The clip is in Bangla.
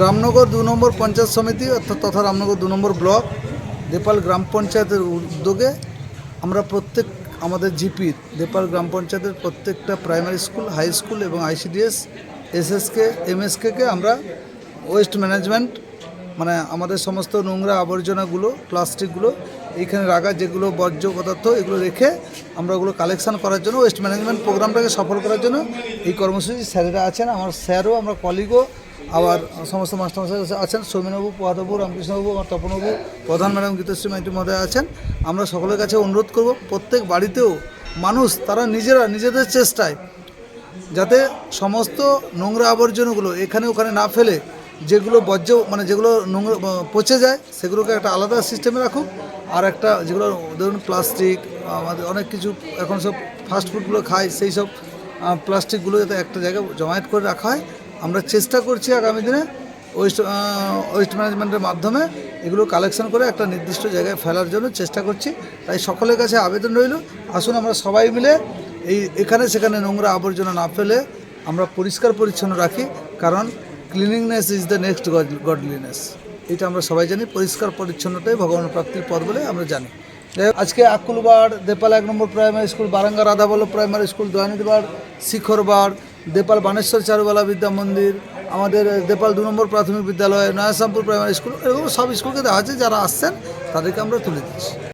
রামনগর দু নম্বর পঞ্চায়েত সমিতি অর্থাৎ তথা রামনগর দু নম্বর ব্লক, দেপাল গ্রাম পঞ্চায়েতের উদ্যোগে আমরা প্রত্যেক, আমাদের জিপি দেপাল গ্রাম পঞ্চায়েতের প্রত্যেকটা প্রাইমারি স্কুল হাই স্কুল এবং আইসিডিএস এসএসকে এমএসকেকে আমরা ওয়েস্ট ম্যানেজমেন্ট মানে আমাদের সমস্ত নোংরা আবর্জনাগুলো, প্লাস্টিকগুলো, এইখানে রাখা যেগুলো বর্জ্য পদার্থ, এগুলো রেখে আমরা ওগুলো কালেকশন করার জন্য ওয়েস্ট ম্যানেজমেন্ট প্রোগ্রামটাকে সফল করার জন্য এই কর্মসূচি স্যারেরা আছেন। আমার স্যারও, আমরা কলিগও আবার সমস্ত মাস্টারমশাই আছেন, সৌমেনবাবু পহাদবাবু রামকৃষ্ণবাবু, আমার তপনবাবু, প্রধান ম্যাডাম, গীতশ্রী মাইতি মহোদয় আছেন। আমরা সকলের কাছে অনুরোধ করব, প্রত্যেক বাড়িতেও মানুষ, তারা নিজেরা, নিজেদের চেষ্টায় যাতে সমস্ত নোংরা আবর্জনাগুলো এখানে ওখানে না ফেলে, যেগুলো বর্জ্য মানে যেগুলো নোংরা পচে যায়, সেগুলোকে একটা আলাদা সিস্টেমে রাখুক। আর একটা যেগুলো, ধরুন প্লাস্টিক আমাদের অনেক কিছু এখন সব ফাস্ট ফুডগুলো খায়, সেই সব প্লাস্টিকগুলো যাতে একটা জায়গায় জমায়েত করে রাখা হয়। আমরা চেষ্টা করছি আগামী দিনে ওয়েস্ট ওয়েস্ট ম্যানেজমেন্টের মাধ্যমে এগুলো কালেকশন করে একটা নির্দিষ্ট জায়গায় ফেলার জন্য চেষ্টা করছি। তাই সকলের কাছে আবেদন রইল। আসুন আমরা সবাই মিলে এই এখানে সেখানে নোংরা আবর্জনা না ফেলে আমরা পরিষ্কার পরিচ্ছন্ন রাখি। কারণ cleanliness is the next godliness এটা আমরা সবাই জানি। পরিষ্কার পরিচ্ছন্নতাই ভগবান প্রাপ্তির পথ বলে আমরা জানি। আজকে আকুলবাড়, দেপাল এক নম্বর primary school Baranga Radhaballabh primary school Dayanidhibar Shikharbar Depal Baneshwar Charubala Vidya Mandir, আমাদের দেপাল দু নম্বর প্রাথমিক বিদ্যালয় নয়াসামপুর প্রাইমারি স্কুল, এরকম সব স্কুলকে দেওয়া আছে যারা আসছেন তাদেরকে আমরা তুলে দিচ্ছি।